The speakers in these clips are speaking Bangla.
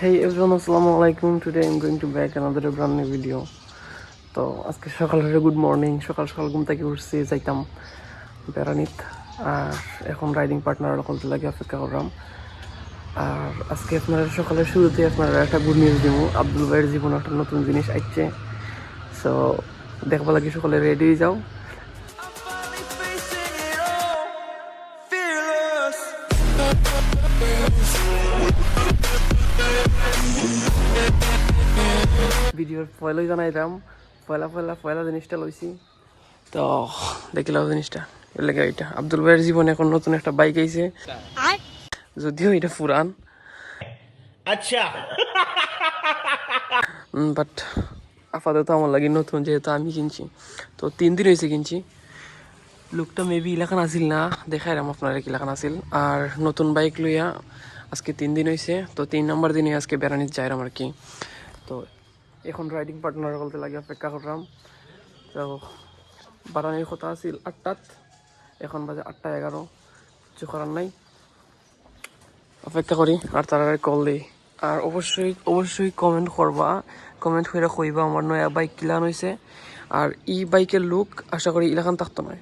Hey everyone, assalamu alaikum. Today I'm going to back another brand new video. তো আজকে সকাল হলে গুড মর্নিং সকাল সকাল ঘুম থেকে উঠছি যাইতাম বেড়ানিত। আর এখন রাইডিং পার্টনার করতে লাগে অপেক্ষা করলাম। আর আজকে আপনারা সকালের শুরুতে আপনারা একটা গুড নিউজ দিব আব্দুল ভাইয়ের জীবনে একটা নতুন জিনিস আসছে সো দেখবা লাগে সকালে রেডি যাও। ভিডিওর পয়লাই জানাইতাম পয়লা পয়লা পয়লা জিনিসটা লইছি তো দেখিলাম জিনিসটা। এলাকা এটা আব্দুল ভাইয়ের জীবনে এখন নতুন একটা বাইক আইছে যদিও এটা পুরান আচ্ছা। বাট আপাতত আমার লাগে নতুন যেহেতু আমি কিনছি। তো তিন দিন হয়েছে কিনছি। লোকটা মেবি ইলাকান আসিল না। দেখাইলাম আপনার কি এলাকা আসিল আর নতুন বাইক লইয়া আজকে তিন দিন হয়েছে তো তিন নম্বর দিনে আজকে বেড়ানি যাইলাম আর কি। তো এখন রাইডিং পার্টনার বলতে লাগে অপেক্ষা করলাম তো বাড়ানির কথা আছিল আটটাত এখন বাজে আটটা এগারো কিছু করার নাই। অপেক্ষা করি আর তারা কল দিই। আর অবশ্যই অবশ্যই কমেন্ট করবা কমেন্ট করে কইবা আমার নয়া বাইক কিলান হয়েছে আর ই বাইকের লুক আশা করি ইলাকান থাকতো নয়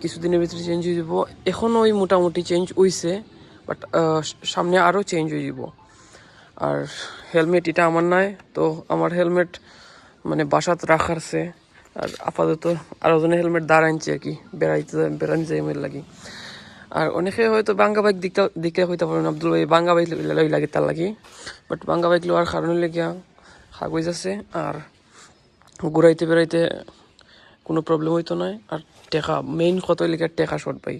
কিছুদিনের ভিতরে চেঞ্জ হয়ে যাব। এখনও মোটামুটি চেঞ্জ হইছে বাট সামনে আরও চেঞ্জ হয়ে যাব। আর হেলমেট এটা আমার নাই, তো আমার হেলমেট মানে বাসাত রাখারছে আর আপাতত আরও জনে হেলমেট দাঁড়াইছে আর কি, বেড়াইতে বেড়ানি যাই আমার লাগি। আর অনেকে হয়তো বাঙ্গা বাইক দিকটা দিকে হইতে পারেন আব্দুল ভাই বাঙ্গা বাইক লই লাগে তার লাগি। বাট বাঙ্গা বাইক লোয়ার কারণে লেগিয়া কাগজ আছে আর ঘুরাইতে বেড়াইতে কোনো প্রবলেম হইতো নাই। আর টেকা মেইন কত লেগে টেকা শর্ট পাই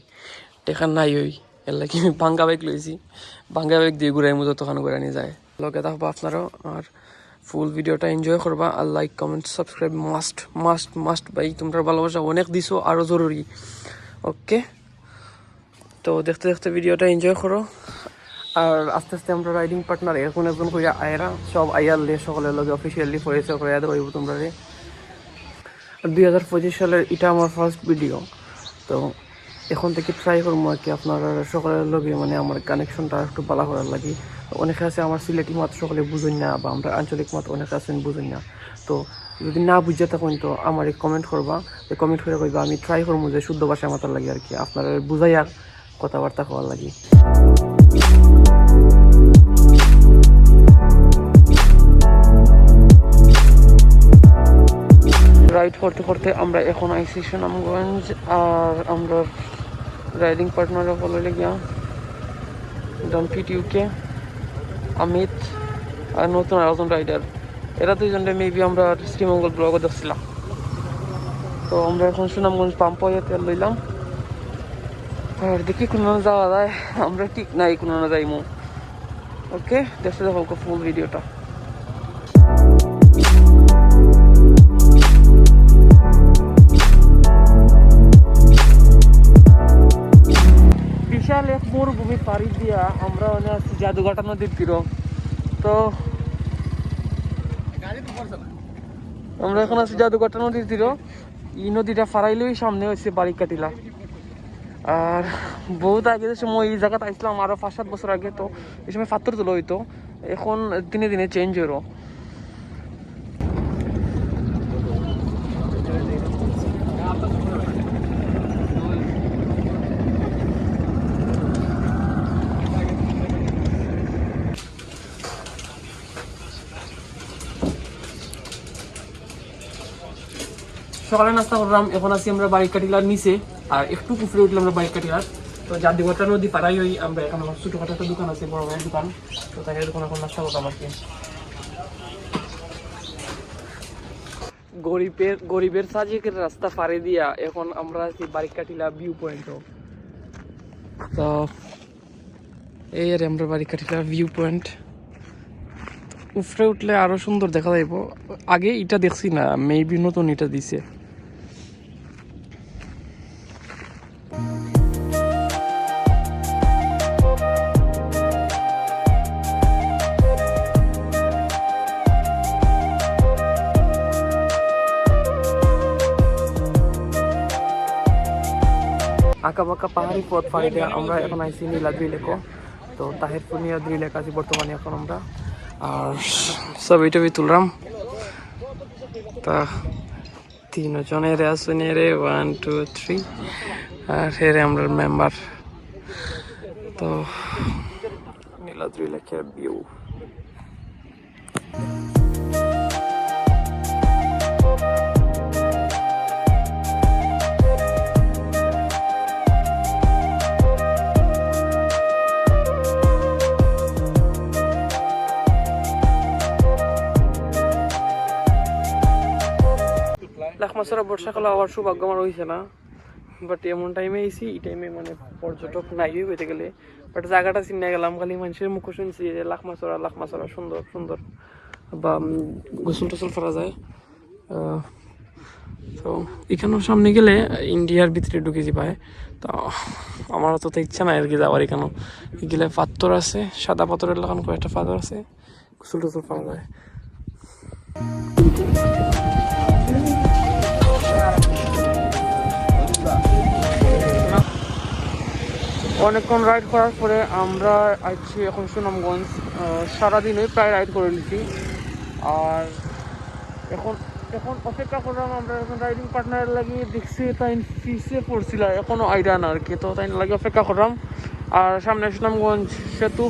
টেকা নাই ওই, এর লাগে আমি বাঙ্গা বাইক লইছি। বাঙ্গা বাইক দিয়ে ঘুরাই মতো তখন ঘুরানি যায়। লগে থাকব আপনারাও। আর ফুল ভিডিওটা এনজয় করবা আর like comment subscribe must must must ভাই, তোমরা ভালোবাসা অনেক দিছো আরও জরুরি। ওকে তো দেখতে দেখতে ভিডিওটা এনজয় করো। আর আস্তে আস্তে আমরা রাইডিং পার্টনার এখন একজন কইয়া আয়রা। সব আইয়ার লে সকলের লগে অফিসিয়ালি পরিচয় করে হইব তোমরা রে। দুই হাজার পঁচিশ সালের এটা আমার ফার্স্ট ভিডিও তো এখন থেকে ট্রাই করব আর কি আপনারা সকলের লগে মানে আমার কানেকশনটা একটু ভালো করার লাগি। অনেকে আছে, আমার সিলেটি মাত সকলে বুঝুন না বা আমরা আঞ্চলিক মাত অনেকে আছেন, বুঝুন না। তো যদি না বুঝে থাকুন, তো আমার কমেন্ট করবা। কমেন্ট করে কইবা, আমি ট্রাই করব যে শুদ্ধ ভাষায় মাতার লাগে আর কি, আপনারা বুঝাই আর কথাবার্তা কওয়ার লাগে। রাইড করতে করতে আমরা এখন আইসি সুনামগঞ্জ আর আমরা রাইডিং পার্টনার বলে গিয়া ডম্পি টিউকে অমিত আর নতুন আরেকজন রাইডার এরা দুইজনে মেবি আমরা শ্রীমঙ্গল ব্লগে দেখছিলাম। তো আমরা এখন সুনামগঞ্জ পাম্প তেল লইলাম। আর দেখি কোনো যাওয়া যায়। আমরা ঠিক নাই কোনো যাইমু। ওকে দেখতে দেখো ফুল ভিডিওটা মরুভূমি পাড়ি দিয়া আমরা মানে আছি জাদুঘাটা নদীর তীর। তো আমরা এখন আছি জাদুঘাটা নদীর তীর। এই নদীটা ফারাইলেই সামনে হয়েছে বাড়ি কাটিলা আর বহুত আগে যে সময় এই জায়গাতে আসলাম আরও পাঁচ সাত বছর আগে, তো এই সময় পাথর তোলা হইতো। এখন দিনে দিনে চেঞ্জ হইল সকালে নাস্তা করলাম, এখন আছি আমরা বাড়ি কাটিলার নিচে, আর একটু পুকুরে উঠলাম আমরা বাড়ি কাটিলার তো জাদিঘরটা নদী পাড়াই ওই আমরা এখন আমার ছোটোখাটো একটা দোকান আছে, বড় ভাইয়ের দোকান। তো তাকে দোকান এখন নাস্তা করতাম আর কি। গরিবের গরিবের সাজিকের রাস্তা পাড়ে দিয়া এখন আমরা আছি বাড়ি কাটিলা ভিউ পয়েন্ট তো এই আর আমরা বাড়ি কাটিলা ভিউ পয়েন্ট উপরে উঠলে আরও সুন্দর দেখা যাইব। আগে এটা দেখছি না মেবি নতুন এটা দিছে। আঁকা বাঁকা পাহাড়ি পথ পাড়ি দিয়ে আমরা এখন আইসি নীলাদ্রি লেকো তো তাহিরপুর নীলাদ্রি লেক আছি বর্তমানে এখন আমরা। আর ছবি টবি তুললাম। তা তিনজনের আসুন রে? ওয়ান টু থ্রি আর হেরে আমরা মেম্বার তো নীলাদ্রি লেখের ভিউ মাসের বর্ষাকালে আবার সৌভাগ্য আমার হয়েছে না। বাট এমন টাইমে এসি এই টাইমে মানে পর্যটক নাই হইতে গেলে। বাট জায়গাটা চিনে গেলাম, খালি মানুষের মুখ শুনছি যে লাখ মাছরা লাখ মাছরা সুন্দর সুন্দর। বা গোসল টোসল করা যায়। তো এখানেও সামনে গেলে ইন্ডিয়ার ভিতরে ঢুকে যাবে। তো আমার তো ইচ্ছা নাই আর কি যাওয়ার এখানেও গেলে পাথর আছে, সাদা পাথরের লাগানো কয়েকটা পাথর আছে, গোসল টোসল করা যায়। অনেকক্ষণ রাইড করার পরে আমরা আসছি এখন সুনামগঞ্জ সারাদিনে প্রায় রাইড করে নিছি। আর এখন এখন অপেক্ষা করলাম আমরা এখন রাইডিং পার্টনার লাগি, দেখছি তাই ফিসে পড়ছিল এখনও আইডান আর কি, তো তাই লাগে অপেক্ষা করলাম। আর সামনে সুনামগঞ্জ সেতু।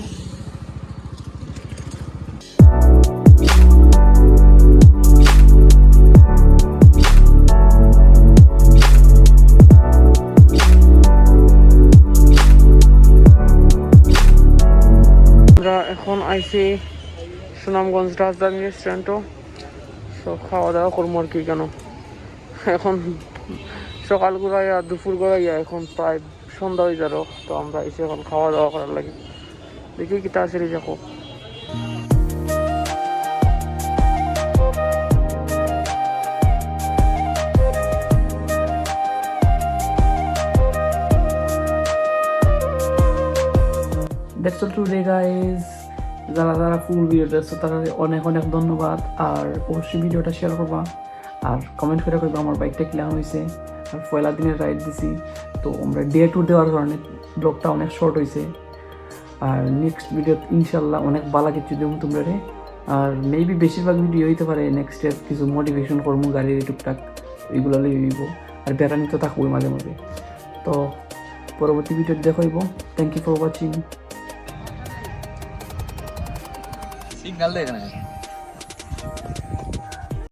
আইছি সুনামগঞ্জ রাজধানী রেস্টুরেন্টও তো খাওয়া দাওয়া করব আর কি কেন? এখন সকাল গড়াইয়া দুপুর গড়াইয়া এখন প্রায় সন্ধ্যা হয়ে যারো তো আমরা এসে এখন খাওয়া দাওয়া করার লাগে। দেখি কি তাড়াতাড়ি যাব। দ্যাটস অল টুডে গাইজ যারা যারা ফুল ভিডিও দেখছ তারা অনেক অনেক ধন্যবাদ। আর অবশ্যই ভিডিওটা শেয়ার করবা। আর কমেন্ট করে করবা আমার বাইকটা কিনা হয়েছে আর পয়লা দিনের রাইড দিছি। তো আমরা ডে টু দেওয়ার কারণে ব্লগটা অনেক শর্ট হয়েছে আর নেক্সট ভিডিও ইনশাল্লাহ অনেক বালা কিছু দেবো তোমরা। রে আর মেবি বেশিরভাগ ভিডিও হইতে পারে নেক্সট ইয়ার কিছু মোটিভেশন করব, গাড়ির টুকটাক এইগুলো লইব আর বেড়ানি তো থাকব মাঝে মাঝে। তো পরবর্তী video দেখাইব thank you for watching signal দেখ না